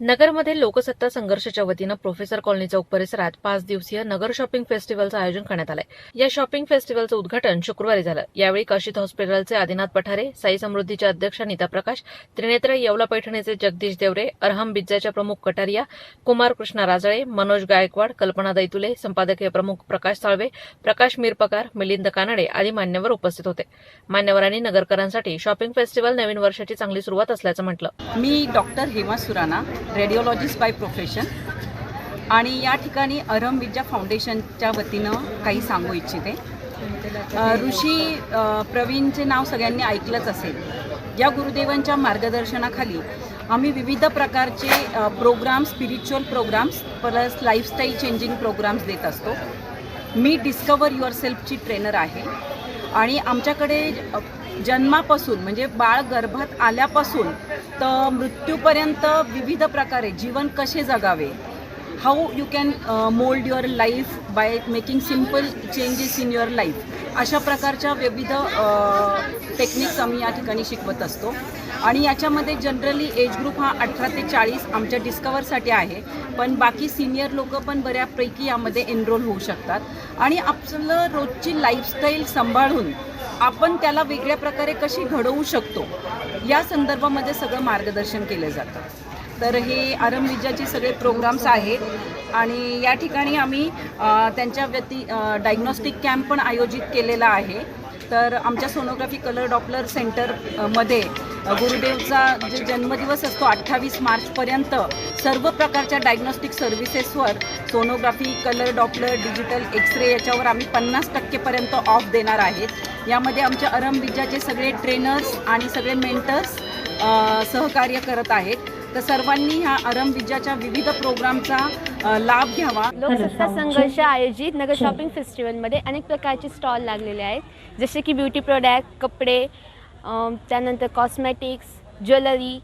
नगरमध्ये लोकसत्ता संघर्षाच्या वतीनं प्रोफेसर कॉलनी चौक परिसरात पाच दिवसीय नगर शॉपिंग फेस्टिवलचं आयोजन करण्यात आलंय. या शॉपिंग फेस्टिवलचं उद्घाटन शुक्रवारी झालं. यावेळी काशिद हॉस्पिटलचे आदिनाथ पठारे साई समृद्धीच्या अध्यक्ष नीता प्रकाश त्रिनेत्र येवला पैठणीचे जगदीश देवरे अरहम बिज्जाच्या प्रमुख कटारिया कुमार कृष्णा राजळे मनोज गायकवाड कल्पना दैतुले संपादकीय प्रमुख प्रकाश साळवे प्रकाश मिरपकार मिलिंद कानडे आदी मान्यवर उपस्थित होते. मान्यवरांनी नगरकरांसाठी शॉपिंग फेस्टिवल नवीन वर्षाची चांगली सुरुवात असल्याचं म्हटलं. मी doctor Hema Surana radiologist by profession आणि या ठिकाणी अरम विद्या फाउंडेशनच्या वतीनं काही सांगू इच्छिते. ऋषी प्रवीणचे नाव सगळ्यांनी ऐकलंच असेल. या गुरुदेवांच्या मार्गदर्शनाखाली आम्ही विविध प्रकारचे programs spiritual programs plus lifestyle changing programs देत असतो. मी डिस्कवर युअर सेल्फची ट्रेनर आहे. आणि आमच्याकडे जन्मापासून म्हणजे बाळ गर्भात आल्यापासून तर मृत्यूपर्यंत विविध प्रकारे जीवन कसे जगावे? How you can mould your life by making simple changes in your life अशा प्रकारच्या विविध uh, टेक्निक्स आम्ही या ठिकाणी शिकवत असतो. आणि याच्यामध्ये जनरली एज ग्रुप हा अठरा ते चाळीस आमच्या डिस्कवरसाठी आहे. पण बाकी सिनियर लोक पण बऱ्यापैकी यामध्ये एनरोल होऊ शकतात. आणि आपलं रोजची लाईफस्टाईल सांभाळून आपण त्याला वेगळ्या प्रकारे कशी घडवू शकतो? या संदर्भामध्ये सगळं मार्गदर्शन केलं जातं. तर हे आरम सगळे प्रोग्राम्स आहेत आणि या ठिकाणी आम्ही त्यांच्या व्यती डायग्नॉस्टिक कॅम्प पण आयोजित केलेला आहे. तर आमच्या सोनोग्राफी कलर डॉपलर सेंटरमध्ये गुरुदेवचा जे जन्मदिवस असतो अठ्ठावीस मार्चपर्यंत सर्व प्रकारच्या diagnostic सर्व्हिसेसवर sonography colour Doppler digital X-ray याच्यावर आम्ही पन्नास टक्केपर्यंत ऑफ देणार आहेत. यामध्ये आमच्या अरम सगळे ट्रेनर्स आणि सगळे मेंटर्स सहकार्य करत आहेत. तर सर्वांनी ह्या अरम विद्याच्या विविध प्रोग्रामचा लाभ घ्यावा. लोकसत्ता संघर्ष आयोजित नगर शॉपिंग फेस्टिवलमध्ये अनेक प्रकारचे स्टॉल लागलेले आहेत. जसे की ब्युटी प्रोडक्ट कपडे त्यानंतर कॉस्मॅटिक्स ज्वेलरी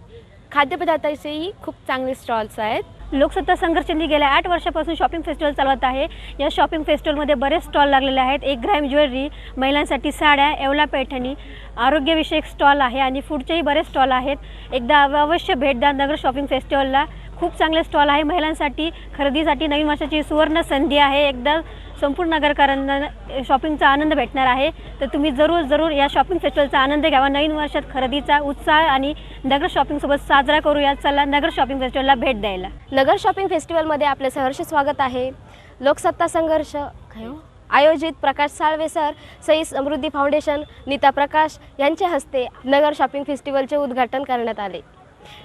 खाद्यपदार्थाचेही खूप चांगले स्टॉल्स आहेत. लोकसत्ता संघर्षांनी गेल्या आठ वर्षापासून शॉपिंग फेस्टिवल चालवत आहे. या शॉपिंग फेस्टिवलमध्ये बरेच स्टॉल लागलेले आहेत. एक ग्रॅम ज्वेलरी महिलांसाठी साड्या येवला पैठणी आरोग्यविषयक स्टॉल आहे आणि फूडचेही बरेच स्टॉल आहेत. एकदा अवश्य भेट द्या नगर शॉपिंग फेस्टिवलला खूप चांगले स्टॉल आहे. महिलांसाठी खरेदीसाठी नवीन वर्षाची सुवर्ण संधी आहे. एकदा संपूर्ण नगरकरांना शॉपिंगचा आनंद भेटणार आहे. तर तुम्ही जरूर जरूर या शॉपिंग फेस्टिवलचा आनंद घ्यावा. नवीन वर्षात खरेदीचा उत्साह आणि नगर शॉपिंगसोबत साजरा करूया. चला नगर शॉपिंग फेस्टिवलला भेट द्यायला. नगर शॉपिंग फेस्टिवलमध्ये आपले सहर्ष स्वागत आहे. लोकसत्ता संघर्ष हो? आयोजित प्रकाश साळवे सर सई समृद्धी फाउंडेशन नीता प्रकाश यांच्या हस्ते नगर शॉपिंग फेस्टिवलचे उद्घाटन करण्यात आले.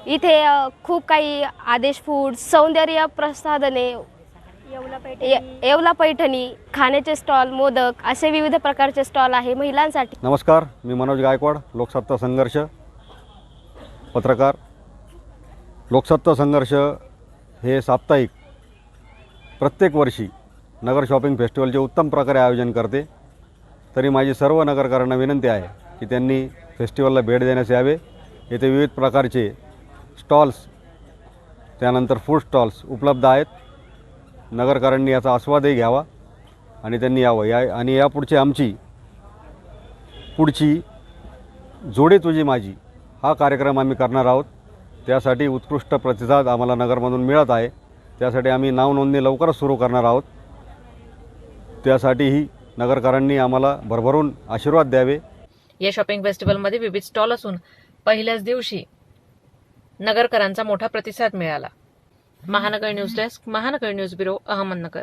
इथे खूप काही आदेश फूड सौंदर्य प्रसाधने ये- येवला पैठणी खाण्याचे स्टॉल मोदक असे विविध प्रकारचे स्टॉल आहे महिलांसाठी. नमस्कार मी मनोज गायकवाड लोकसत्ता संघर्ष पत्रकार. लोकसत्ता संघर्ष हे साप्ताहिक प्रत्येक वर्षी नगर शॉपिंग फेस्टिवलचे उत्तम प्रकारे आयोजन करते. तरी माझी सर्व नगरकरांना विनंती आहे की त्यांनी फेस्टिवलला भेट देण्यास यावे. येथे विविध प्रकारचे स्टॉल्स त्यानंतर फूड स्टॉल्स उपलब्ध आहेत. नगरकरांनी याचा आस्वादही घ्यावा आणि त्यांनी यावं. या आणि यापुढची आमची पुढची जोडे तुझी माझी हा कार्यक्रम आम्ही करणार आहोत. त्यासाठी उत्कृष्ट प्रतिसाद आम्हाला नगरमधून मिळत आहे. त्यासाठी आम्ही नावनोंदणी लवकरच सुरू करणार आहोत. त्यासाठीही नगरकरांनी आम्हाला भरभरून आशीर्वाद द्यावे. या शॉपिंग फेस्टिवलमध्ये विविध स्टॉल असून पहिल्याच दिवशी नगरकरांचा मोठा प्रतिसाद मिळाला. Mahanagar news desk Mahanagar news bureau Ahmednagar.